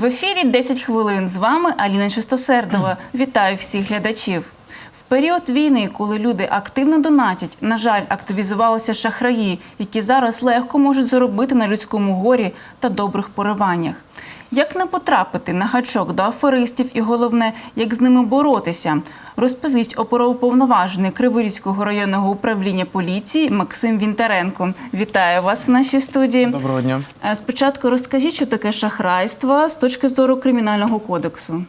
В ефірі 10 хвилин. З вами Аліна Чистосердова. Вітаю всіх глядачів. В період війни, коли люди активно донатять, на жаль, активізувалися шахраї, які зараз легко можуть заробити на людському горі та добрих пориваннях. Як не потрапити на гачок до аферистів і головне, як з ними боротися, розповість оперуповноважений Криворізького районного управління поліції Максим Вінтаренко. Вітаю вас в нашій студії. Доброго дня. Е, Спочатку розкажіть, що таке шахрайство з точки зору кримінального кодексу.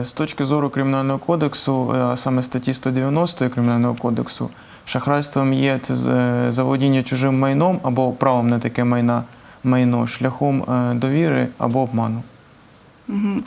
Е, З точки зору кримінального кодексу, е, а саме статті 190 кримінального кодексу, шахрайством є це з- е, чужим майном або правом на таке майна, майно шляхом е, довіри або обману. Мгм.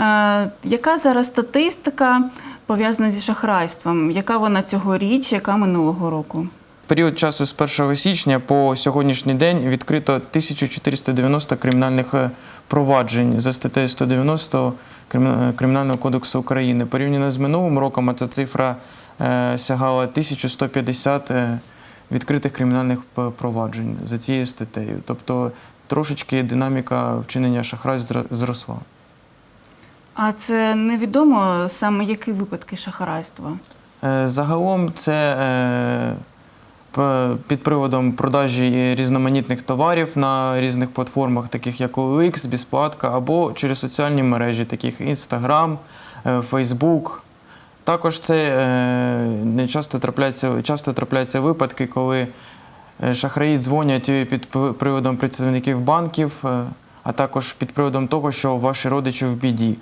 Е, яка зараз статистика пов'язана зі шахрайством? Яка вона цьогоріч, яка минулого року? Період часу з 1 січня по сьогоднішній день відкрито 1490 кримінальних е, проваджень за статтею 190 Крим- е, Кримінального кодексу України. Порівняно з минулим роком ця цифра сягала 1150 е, відкритих кримінальних проваджень за цією статтею. Тобто трошечки динаміка вчинення шахрайств зра- зросла. А це невідомо саме які випадки шахрайства. Е, Загалом це е, під приводом продажі різноманітних товарів на різних платформах, таких як OLX, Безплатка, або через соціальні мережі, таких як Instagram, е, Facebook. Також це е, не часто трапляються, часто трапляються випадки, коли е, шахраї дзвонять під приводом працівників банків, е, а також під приводом того, що ваші родичі в біді.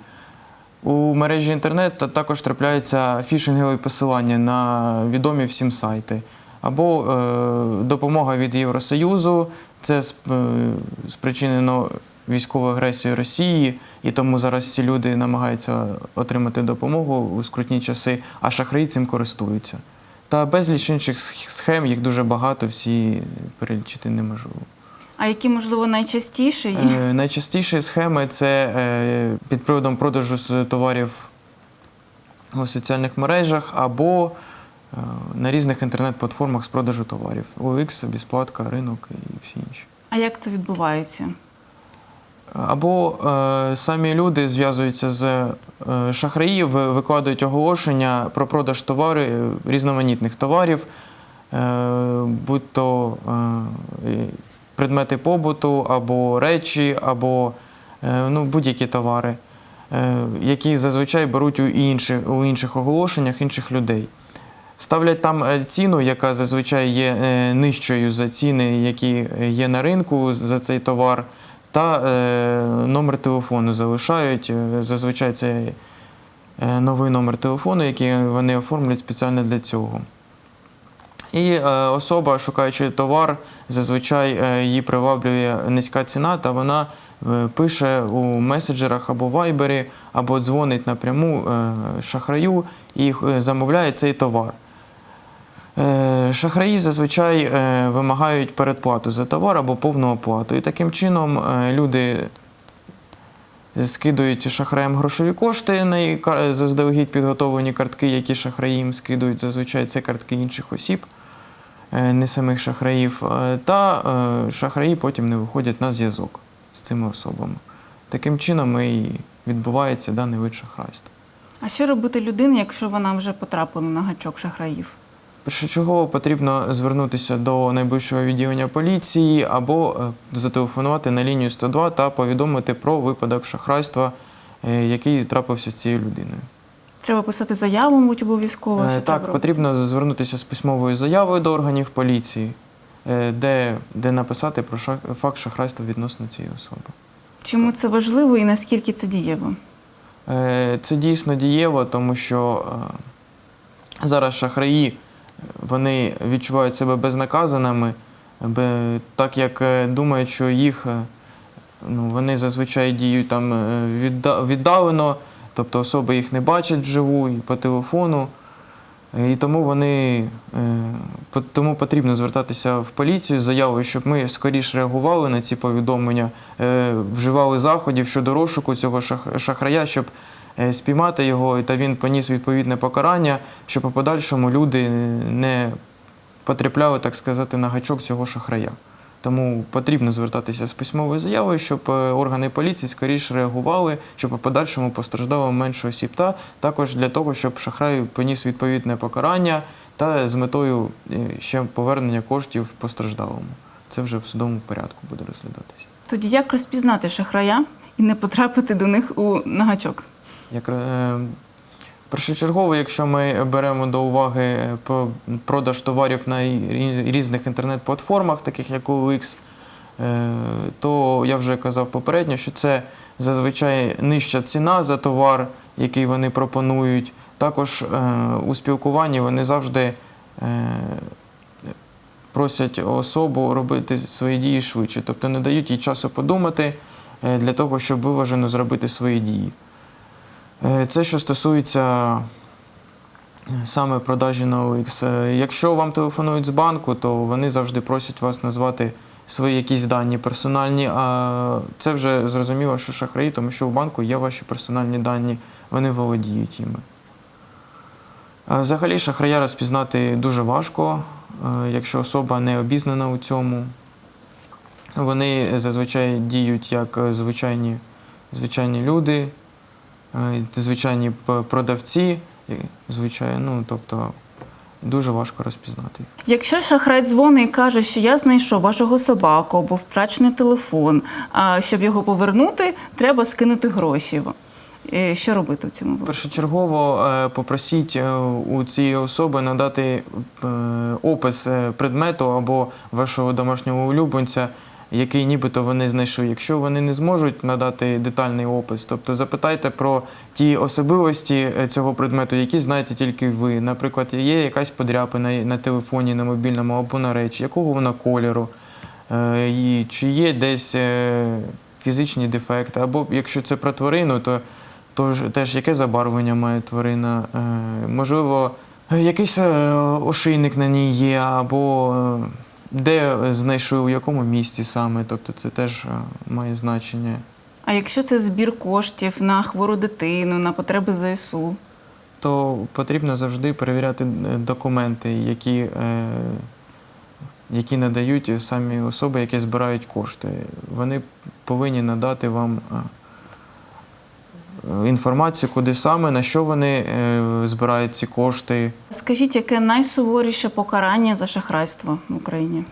У мережі інтернет також трапляються фішингові посилання на відомі всім сайти. Або е, допомога від Євросоюзу, це сп- спричинено військовою агресією Росії, і тому зараз всі люди намагаються отримати допомогу у скрутні часи, а шахраї цим користуються. Та безліч інших схем, їх дуже багато, всі перелічити неможливо. А які, можливо, найчастіші? Е, Найчастіші схеми це е, під приводом продажу з товарів у соціальних мережах або е, на різних інтернет-платформах з продажу товарів. OX, Безплатка, ринок і всі інші. А як це відбувається? Або е, самі люди зв'язуються з е, шахраїв, викладають оголошення про продаж товарів, різноманітних товарів, е, будь то е, предмети побуту, або речі, або е, ну, будь-які товари, е, які зазвичай беруть у інших, у інших оголошеннях інших людей. Ставлять там е, ціну, яка зазвичай є е, нижчою за ціни, які є на ринку за цей товар, та е, номер телефону залишають. Е, Зазвичай це е, новий номер телефону, який вони оформлюють спеціально для цього. І е, особа, шукаючи товар, зазвичай її приваблює низька ціна, та вона пише у меседжерах або вайбері, або дзвонить напряму шахраю і замовляє цей товар. Е, Шахраї зазвичай е, вимагають передплату за товар або повну оплату. І таким чином е, люди скидують шахраям грошові кошти на заздалегідь підготовлені картки, які шахраї їм скидують. Зазвичай це картки інших осіб, не самих шахраїв. Та шахраї потім не виходять на зв'язок з цими особами. Таким чином і відбувається даний вид шахрайства. А що робити людині, якщо вона вже потрапила на гачок шахраїв? Першочергово потрібно звернутися до найближчого відділення поліції або е, зателефонувати на лінію 102 та повідомити про випадок шахрайства, е, який трапився з цією людиною. Треба писати заяву, мабуть, обов'язково. Е, Так, потрібно звернутися з письмовою заявою до органів поліції, е, де, де написати про шах- факт шахрайства відносно цієї особи. Чому це важливо і наскільки це дієво? Е, Це дійсно дієво, тому що е, зараз шахраї вони відчувають себе безнаказаними, так як е, думають, що їх е, ну, вони зазвичай діють там е, віддалено, тобто особи їх не бачать вживу і по телефону. І тому вони тому потрібно звертатися в поліцію з заявою, щоб ми скоріш реагували на ці повідомлення, вживали заходів щодо розшуку цього шахрая, щоб спіймати його, та він поніс відповідне покарання, щоб у подальшому люди не потрапляли, так сказати, на гачок цього шахрая. Тому потрібно звертатися з письмовою заявою, щоб е, органи поліції скоріше реагували, щоб у подальшому постраждало менше осіб. Та також для того, щоб шахрай поніс відповідне покарання та з метою е, ще повернення коштів постраждалому. Це вже в судовому порядку буде розглядатися. Тоді як розпізнати шахрая і не потрапити до них у нагачок? Як, е, першочергово, якщо ми беремо до уваги е, продаж товарів на різних інтернет-платформах, таких як OLX, е, то я вже казав попередньо, що це зазвичай нижча ціна за товар, який вони пропонують. Також у спілкуванні вони завжди просять особу робити свої дії швидше, тобто не дають їй часу подумати для того, щоб виважено зробити свої дії. Е, Це що стосується е, саме продажі на OLX. Е, Якщо вам телефонують з банку, то вони завжди просять вас назвати свої якісь дані персональні, а це вже зрозуміло, що шахраї, тому що у банку є ваші персональні дані, вони володіють іми. А Взагалі шахрая розпізнати дуже важко, якщо особа не обізнана у цьому. Вони зазвичай діють як звичайні, звичайні люди, звичайні продавці, звичайно, ну, тобто дуже важко розпізнати їх. Якщо шахрай дзвонить і каже, що я знайшов вашого собаку або втрачений телефон, а щоб його повернути, треба скинути гроші. Е, Що робити в цьому випадку? Першочергово е, попросіть е, у цієї особи надати е, опис е, предмету або вашого домашнього улюбленця, який нібито вони знайшли. Якщо вони не зможуть надати детальний опис, тобто запитайте про ті особливості е, цього предмету, які знаєте тільки ви. Наприклад, є якась подряпина на телефоні, на мобільному або на речі, якого вона кольору, е, і чи є десь е, фізичні дефекти, або якщо це про тварину, то Тож теж яке забарвлення має тварина? Можливо, якийсь ошийник на ній є, або де знайшли, у якому місці саме. Тобто це теж е, має значення. А якщо це збір коштів на хвору дитину, на потреби ЗСУ? То потрібно завжди перевіряти е, документи, які, е, які надають самі особи, які збирають кошти. Вони повинні надати вам. Е, Інформацію, куди саме, на що вони е, збирають ці кошти, Скажіть, яке найсуворіше покарання за шахрайство в Україні?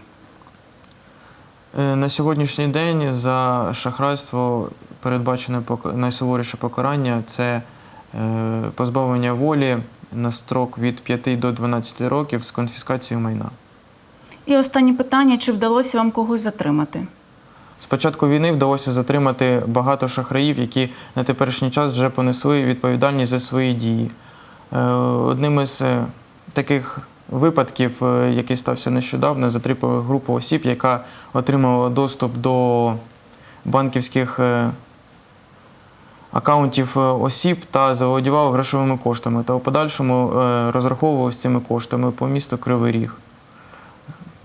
Е, На сьогоднішній день за шахрайство передбачене найсуворіше покарання це позбавлення волі на строк від 5 до 12 років з конфіскацією майна. І останнє питання: чи вдалося вам когось затримати? З початку війни вдалося затримати багато шахраїв, які на теперішній час вже понесли відповідальність за свої дії. Е, Одним із е, таких випадків, е, який стався нещодавно, затримали групу осіб, яка отримала доступ до банківських акаунтів осіб та заволодівала грошовими коштами та у подальшому розраховував з цими коштами по місту Кривий Ріг.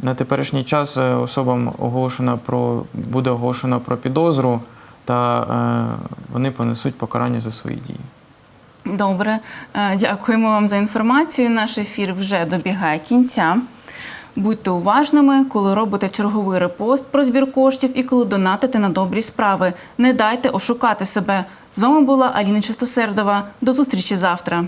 На теперішній час е, особам оголошено про буде оголошено про підозру, та е, вони понесуть покарання за свої дії. Добре, Е, дякуємо вам за інформацію. Наш ефір вже добігає кінця. Будьте уважними, коли робите черговий репост про збір коштів і коли донатите на добрі справи. Не дайте ошукати себе. З вами була Аліна Чистосердова. До зустрічі завтра.